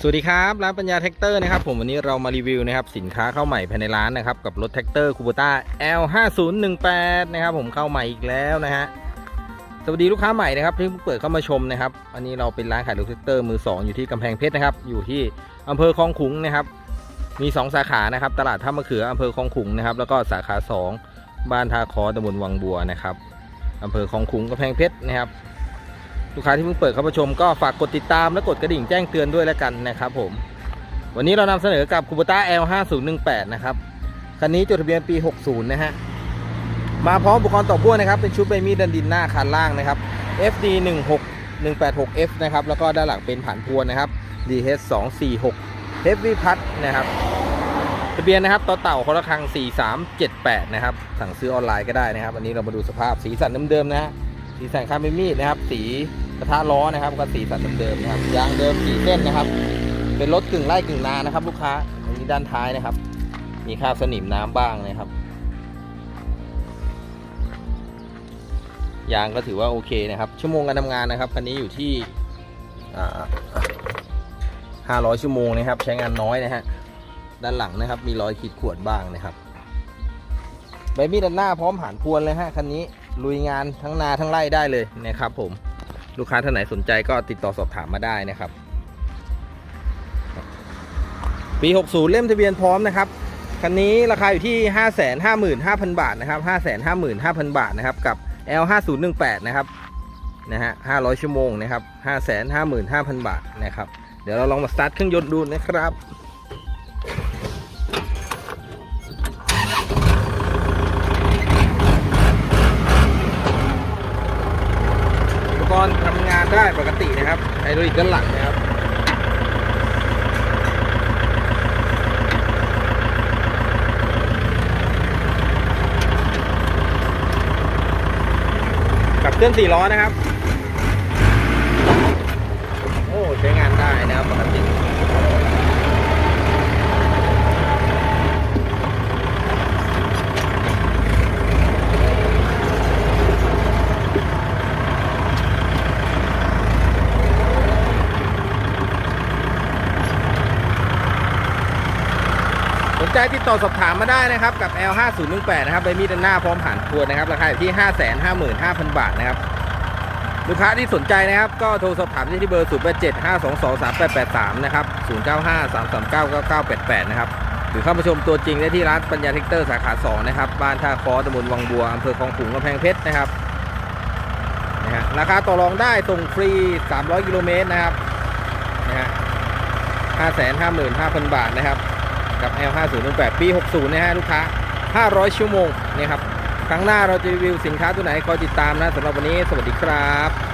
สวัสดีครับร้านปัญญาแท็กเตอร์นะครับผมวันนี้เรามารีวิวนะครับสินค้าเข้าใหม่ภายในร้านนะครับกับรถแท็กเตอร์คูโบต้า L5018 นะครับผมเข้าใหม่อีกแล้วนะฮะสวัสดีลูกค้าใหม่นะครับที่เพิ่งเปิดเข้ามาชมนะครับอันนี้เราเป็นร้านขายรถแท็กเตอร์มือสองอยู่ที่กำแพงเพชรนะครับอยู่ที่อำเภอคลองขุงนะครับมี 2 สาขานะครับตลาดท่ามะเขืออำเภอคลองขุงนะครับแล้วก็สาขา 2 บ้านท่าคอตำบลวังบัวนะครับอำเภอคลองขุงกำแพงเพชรนะครับ ลูกค้าที่เพิ่งเปิดเข้ามาชมก็ฝากกดติดตามและกดกระดิ่งแจ้งเตือนด้วยแล้วกันนะครับผม วันนี้เรานำเสนอกับคู b ต้า L5018 นะครับ คันนี้จดทะเบียนปี 60 นะฮะ มาพร้อมอุปกรณ์ต่อพ่วงนะครับ เป็นชุดใบมีดดันดินหน้าคันล่างนะครับ FD 16 186F นะครับ แล้วก็ด้านหลังเป็นผ่านพวนนะครับ DH 246 Heavy Plus นะครับทะเบียนนะครับต่อเต่าคอระคัง 4378 นะครับ สั่งซื้อออนไลน์ก็ได้นะครับวันนี้เรามาดูสภาพสีสันเดิมๆนะฮะ สีสันคาร์บมีดนะครับ สีกระทะล้อนะครับก็สีสันเดิมๆนะครับยางเดิมสีเส้นนะครับ เป็นรถกึ่งไร่กึ่งนานะครับ ลูกค้าอันนี้ด้านท้ายนะครับ มีคราบสนิมน้ำบ้างนะครับยางก็ถือว่าโอเคนะครับ ชั่วโมงการทำงานนะครับคันนี้อยู่ที่ห้าร้อยชั่วโมงนะครับ ใช้งานน้อยนะฮะด้านหลังนะครับ มีรอยขีดข่วนบ้างนะครับใบมีดด้านหน้าพร้อมผ่านพวนเลยฮะคันนี้ ลุยงานทั้งนาทั้งไร่ได้เลยนะครับ ผมลูกค้าท่านไหนสนใจก็ติดต่อสอบถามมาได้นะครับ ปี 60 เล่มทะเบียนพร้อมนะครับคันนี้ราคาอยู่ที่ 555,000 บาทนะครับ 555,000 บาทนะครับกับ L5018 นะครับนะฮะ500 ชั่วโมงนะครับ 555,000 บาทนะครับ เดี๋ยวเราลองมาสตาร์ทเครื่องยนต์ดูนะครับ ได้ปกตินะครับไฮดรอลิกด้านหลังนะครับกับเครื่องสี่ล้อนะครับ โอ้ใช้งานได้นะครับปกติ สนใจติดต่อสอบถามมาได้นะครับ กับ L5018 นะครับใบมีดด้านหน้าพร้อมผ่านทวนนะครับ ราคาอยู่ที่ 555,000 บาทนะครับ ลูกค้าที่สนใจนะครับ ก็โทรสอบถามได้ที่เบอร์ 0 8 7 5 2 2 3 8 8 3 นะครับ 0 9 5 3 3 9 9 9 8 8 นะครับ หรือเข้ามาชมตัวจริงได้ที่ร้านปัญญาเทคเตอร์สาขา 2 นะครับ บ้านท่าคอตำบลวังบัวอำเภอคลองขุงกำแพงเพชรนะครับนะฮะราคาต่อรองได้ส่งฟรี 300 กิโลเมตรนะครับนะฮะ555,000 บาทนะครับ กับ L5018 ปี 60 นะฮะลูกค้า 500 ชั่วโมงนะครับ ครั้งหน้าเราจะรีวิวสินค้าตัวไหนคอยติดตามนะสำหรับวันนี้ สวัสดีครับ